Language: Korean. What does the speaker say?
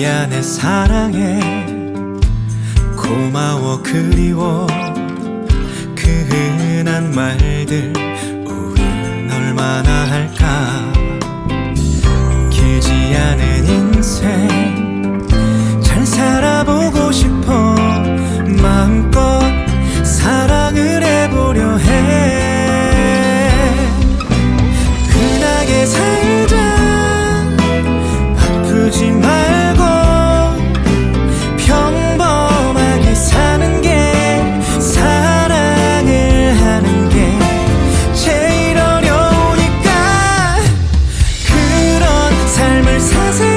미안해 사랑해. 고마워 그리워. 그 흔한 말들 사세